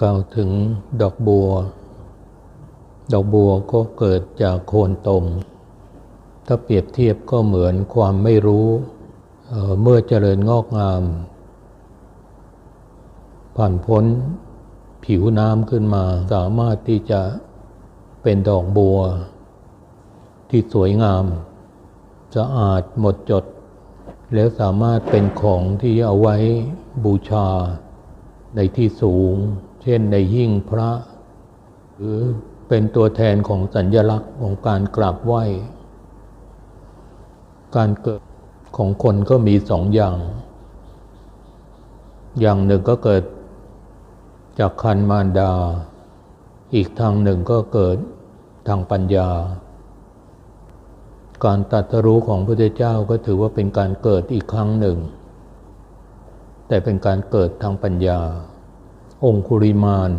กล่าวถึงดอกบัว ดอกบัวก็เกิดจากโคนตม ถ้าเปรียบเทียบก็เหมือนความไม่รู้เเมื่อเจริญงอกงาม ผ่านพ้นผิวน้ำขึ้นมาสามารถที่จะเป็นดอกบัว ที่สวยงามสะอาดหมดจด แล้วสามารถเป็นของที่เอาไว้บูชาในที่สูง ช่นในหิ้งพระ หรือเป็นตัวแทนของสัญญลักษณ์ของการกราบไหว้ การเกิดของคนก็มีสองอย่าง อย่างหนึ่งก็เกิดจากคันมารดา อีกทางหนึ่งก็เกิดทางปัญญา การตัดรู้ของพระเจ้าก็ถือว่าเป็นการเกิดอีกครั้งหนึ่ง แต่เป็นการเกิดทางปัญญา องคุริมาน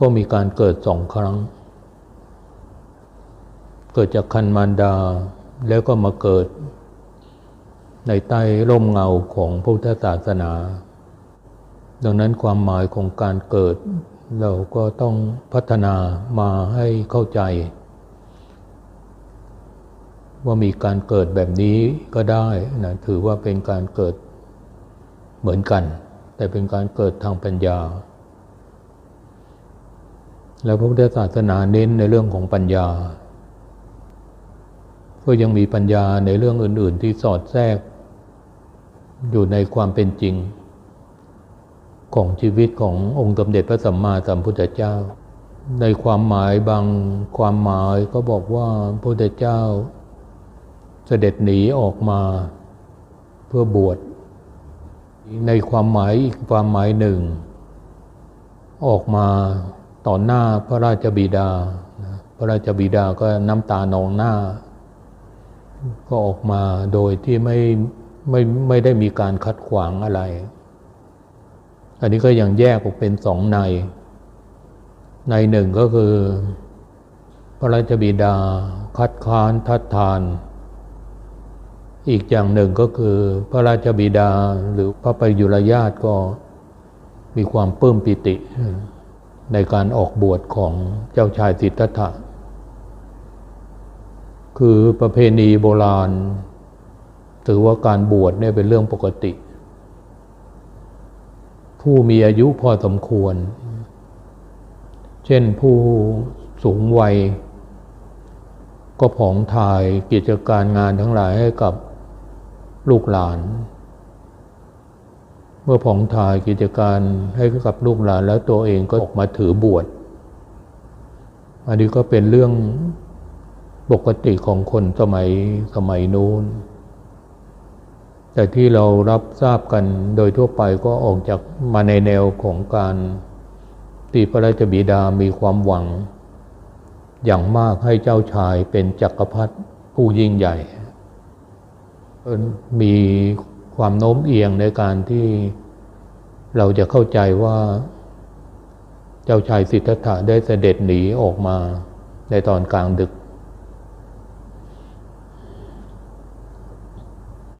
ก็มีการเกิดสองครั้ง เกิดจากคันมารดาแล้วก็มาเกิด ในใต้ร่มเงาของพุทธศาสนา ดังนั้นความหมายของการเกิด เราก็ต้องพัฒนามาให้เข้าใจ ว่ามีการเกิดแบบนี้ก็ได้นะถือว่าเป็นการเกิดเหมือนกัน แต่เป็นการเกิดทางปัญญา แล้วพระพุทธศาสนาเน้นในเรื่องของปัญญาก็ยังมีปัญญาในเรื่องอื่น ๆ ที่สอดแทรก อยู่ในความเป็นจริง ของชีวิตขององค์สมเด็จพระสัมมาสัมพุทธเจ้า ในความหมายบางความหมายก็บอกว่าพระพุทธเจ้า เสด็จหนีออกมา เพื่อบวช ในความหมายอีกความหมายหนึ่ง ออกมาต่อหน้าพระราชบิดา พระราชบิดาก็น้ำตานองหน้า ก็ออกมาโดยที่ไม่ไม่ไม่ได้มีการคัดขวางอะไร อันนี้ก็ยังแยกออกเป็นสองใน ในหนึ่งก็คือ พระราชบิดาคัดค้านทัดทาน อีกอย่างหนึ่งก็คือพระราชบิดาหรือพระปยุรญาติก็มีความปลื้มปิติ ในการออกบวชของเจ้าชายสิทธัตถะ คือประเพณีโบราณ ถือว่าการบวชเนี่ยเป็นเรื่องปกติ ผู้มีอายุพอสมควร เช่นผู้สูงวัย ก็ผองถ่ายกิจการงานทั้งหลายให้กับ ลูกหลาน เมื่อผ่องถ่ายกิจการให้กับลูกหลานแล้วตัวเองก็ออกมาถือบวชอันนี้ก็เป็นเรื่องปกติของคนสมัยสมัยนู้น แต่ที่เรารับทราบกันโดยทั่วไปก็ออกจากมาในแนวของการที่พระราชบิดามีความหวัง อย่างมากให้เจ้าชายเป็นจักรพรรดิผู้ยิ่งใหญ่ มีความโน้มเอียงในการที่เราจะเข้าใจว่า เจ้าชายสิทธัตถะได้เสด็จหนีออกมาในตอนกลางดึก